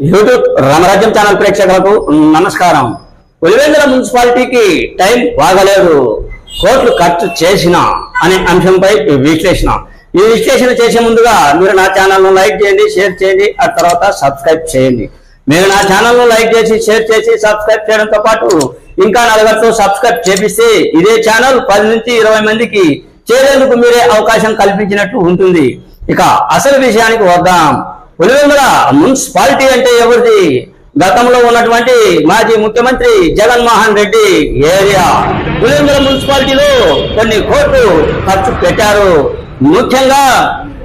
YouTube రామరాజ్యం channel ప్రేక్షకులకు నమస్కారం. పులివెందుల మున్సిపాలిటీకి టైం బాగలేదు. కోట్లు ఖర్చు చేసిన అనే అంశంపై విశ్లేషణ. ఈ విశ్లేషణ చేసే ముందుగా మీరు నా ఛానల్ను లైక్ చేయండి షేర్ చేయండి ఆ తర్వాత సబ్స్క్రైబ్ చేయండి. మీరు నా ఛానల్ను లైక్ చేసి షేర్ చేసి సబ్స్క్రైబ్ చేయడంతో పాటు ఇంకా నలుగురితో సబ్స్క్రైబ్ చేపిస్తే ఇదే ఛానల్ పది నుంచి ఇరవై మందికి చేరేందుకు మీరే అవకాశం కల్పించినట్టు ఉంటుంది. ఇక అసలు విషయానికి వద్దాం. పులివెందుల మున్సిపాలిటీ అంటే ఎవరిది? గతంలో ఉన్నటువంటి మాజీ ముఖ్యమంత్రి జగన్మోహన్ రెడ్డి ఏరియా. పులివెందుల మున్సిపాలిటీలో కొన్ని కోట్లు ఖర్చు పెట్టారు. ముఖ్యంగా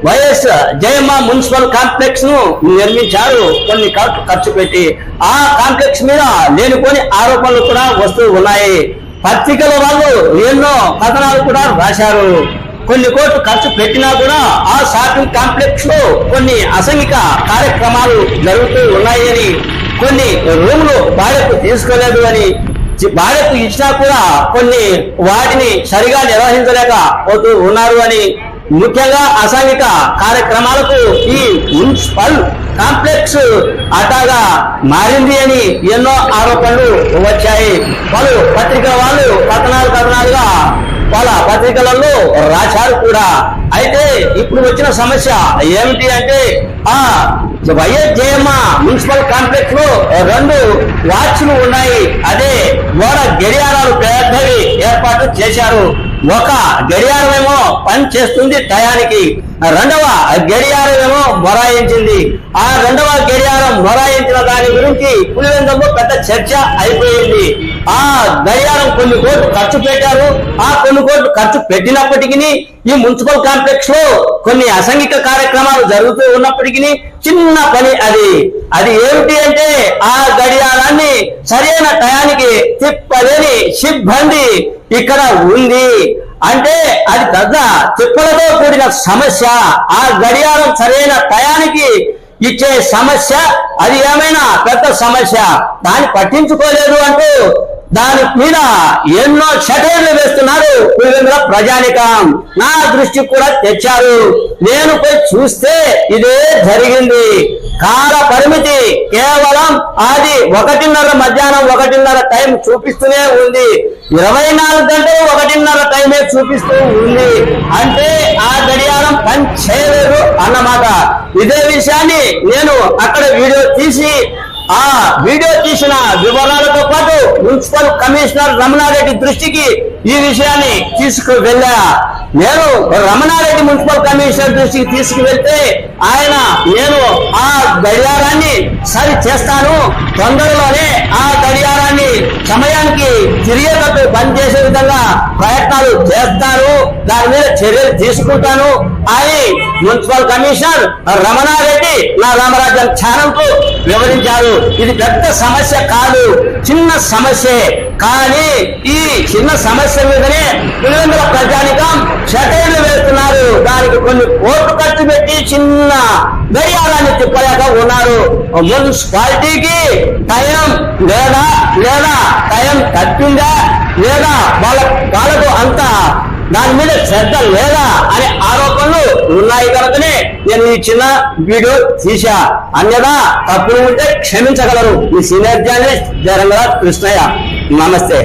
వైఎస్ జయమ్మ మున్సిపల్ కాంప్లెక్స్ను నిర్మించారు. కొన్ని ఖర్చు పెట్టి ఆ కాంప్లెక్స్ మీద లేనిపోని ఆరోపణలు కూడా వస్తూ ఉన్నాయి. పత్రికల వాళ్ళు ఎన్నో కథనాలు కూడా రాశారు. కొన్ని కోట్లు ఖర్చు పెట్టినా కూడా ఆ షాపింగ్ కాంప్లెక్స్లో కొన్ని అసంఘిక కార్యక్రమాలు జరుగుతూ ఉన్నాయని కొన్ని రూములు బాడకు తీసుకోలేదు అని భార్యకు బాడకు ఇచ్చినా కూడా కొన్ని వాటిని సరిగా నిర్వహించలేక పోతూ ఉన్నారు అని ముఖ్యంగా అసాంఘిక కార్యక్రమాలకు ఈ మున్సిపల్ కాంప్లెక్స్ అటాగా మారింది అని ఎన్నో ఆరోపణలు వచ్చాయి. పలు పత్రిక వాళ్ళు కథనాలు కథనాలుగా వాళ్ళ పత్రికలలో రాశారు కూడా. అయితే ఇప్పుడు వచ్చిన సమస్య ఏమిటి అంటే ఆ వైఎస్ జయమ్మ మున్సిపల్ కాంప్లెక్స్లో రెండు వాచ్లు ఉన్నాయి. అదే గోడ గడియారాలు పెద్దవి ఏర్పాటు చేశారు. ఒక గడియారమేమో పని చేస్తుంది టయానికి. రెండవ గడియారం ఏమో మొరాయించింది. ఆ రెండవ గడియారం మొరాయించిన దాని గురించి పులివెందుకు పెద్ద చర్చ అయిపోయింది. ఆ గడియారం కొన్ని కోట్లు ఖర్చు పెట్టారు. ఆ కొన్ని కోట్లు ఖర్చు పెట్టినప్పటికీ ఈ మున్సిపల్ కాంప్లెక్స్లో కొన్ని అసంఘిక కార్యక్రమాలు జరుగుతూ ఉన్నప్పటికీ చిన్న పని అది. అది ఏమిటి అంటే ఆ గడియారాన్ని సరైన టయానికి తిప్పలేని సిబ్బంది ఇక్కడ ఉంది. అంటే అది పెద్ద తిప్పలతో కూడిన సమస్య ఆ గడియారం సరైన టయానికి ఇచ్చే సమస్య అది ఏమైనా పెద్ద సమస్య దాన్ని పట్టించుకోలేదు అంటూ దాని మీద ఎన్నో షటైర్లు వేస్తున్నారు పులివెందుల ప్రజానికం. నా దృష్టికి కూడా తెచ్చారు. నేను పోయి చూస్తే ఇదే జరిగింది. కాల పరిమితి కేవలం అది ఒకటిన్నర మధ్యాహ్నం ఒకటిన్నర టైం చూపిస్తూనే ఉంది. ఇరవై నాలుగు గంటలు ఒకటిన్నర టైమే చూపిస్తూ ఉంది. అంటే ఆ గడియారం పని చేయలేదు అన్నమాట. ఇదే విషయాన్ని నేను అక్కడ వీడియో తీసి ఆ వీడియో తీసిన వివరాలతో పాటు మున్సిపల్ కమిషనర్ రమణారెడ్డి దృష్టికి ఈ విషయాన్ని తీసుకు వెళ్ళా నేను రమణారెడ్డి మున్సిపల్ కమిషనర్ దృష్టికి తీసుకువెళ్తే ఆయన నేను ఆ గడియారాన్ని సరి చేస్తాను. తొందరలోనే ఆ గడియారం సమయానికి తిరిగేటట్టు పనిచేసే విధంగా ప్రయత్నాలు చేస్తాను. దాని మీద చర్యలు తీసుకుంటాను. అని మున్సిపల్ కమిషనర్ రమణారెడ్డి నా రామరాజ్యం ఛానల్కు వివరించారు. ఇది పెద్ద సమస్య కాదు. చిన్న సమస్యే. కానీ ఈ చిన్న సమస్య మీదనే పిల్లల ప్రజానికం షటైర్లు వేస్తున్నారు దానికి కొన్ని కోట్లు ఖర్చు పెట్టి చిన్న గడియారాన్ని తిప్పలేక ఉన్నారు. మున్సిపాలిటీకి టైం లేదా లేదా టైం తప్పిందా లేదా వాళ్ళ వాళ్ళకు అంత దాని మీద శ్రద్ధ లేదా అనే ఆరోపణలు ఉన్నాయి కనుకనే నేను ఈ చిన్న వీడియో తీసా అన్యదా తప్పులు ఉంటే క్షమించగలరు. ఈ సీనియర్ జర్నలిస్ట్ జరంగరాజ్ కృష్ణయ్య. నమస్తే.